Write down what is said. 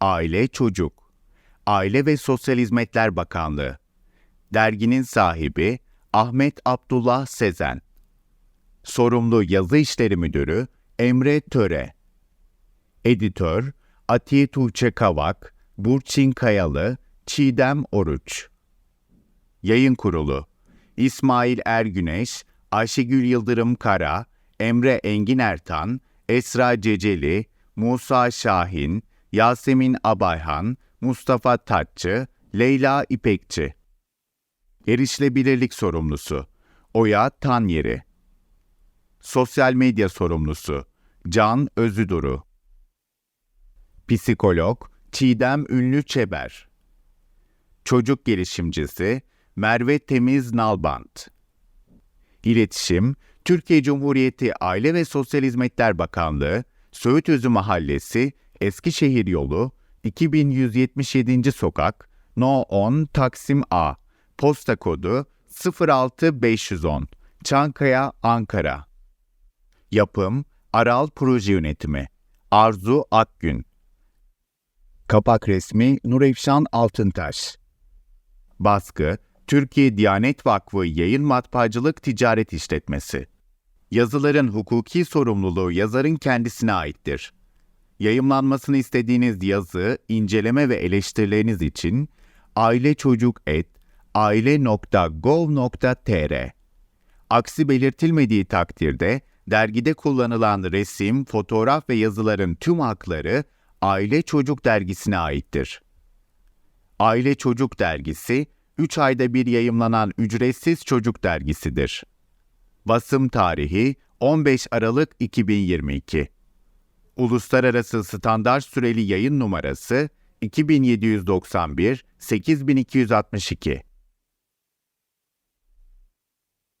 Aile Çocuk Aile ve Sosyal Hizmetler Bakanlığı Derginin sahibi Ahmet Abdullah Sezen Sorumlu Yazı İşleri Müdürü Emre Töre Editör Atiye Tuğçe Kavak, Burçin Kayalı, Çiğdem Oruç Yayın Kurulu İsmail Ergüneş, Ayşegül Yıldırım Kara, Emre Engin Ertan, Esra Ceceli, Musa Şahin, Yasemin Abayhan, Mustafa Tatçı, Leyla İpekçi. Erişilebilirlik sorumlusu Oya Tanyeri. Sosyal medya sorumlusu Can Özüduru. Psikolog Çiğdem Ünlü Çeber. Çocuk gelişimcisi Merve Temiz Nalbant. İletişim Türkiye Cumhuriyeti Aile ve Sosyal Hizmetler Bakanlığı, Söğütözü Mahallesi, Eskişehir Yolu, 2177. Sokak, No 10 Taksim A, posta kodu 06510, Çankaya, Ankara. Yapım Aral Proje Yönetimi, Arzu Akgün. Kapak resmi Nurefşan Altıntaş. Baskı Türkiye Diyanet Vakfı Yayın Matbaacılık Ticaret İşletmesi. Yazıların hukuki sorumluluğu yazarın kendisine aittir. Yayımlanmasını istediğiniz yazı, inceleme ve eleştirileriniz için ailechocuk.aile.gov.tr Aksi belirtilmediği takdirde dergide kullanılan resim, fotoğraf ve yazıların tüm hakları Aile Çocuk Dergisi'ne aittir. Aile Çocuk Dergisi, 3 ayda bir yayımlanan ücretsiz çocuk dergisidir. Basım tarihi 15 Aralık 2022. Uluslararası Standart Süreli Yayın Numarası 2791 8262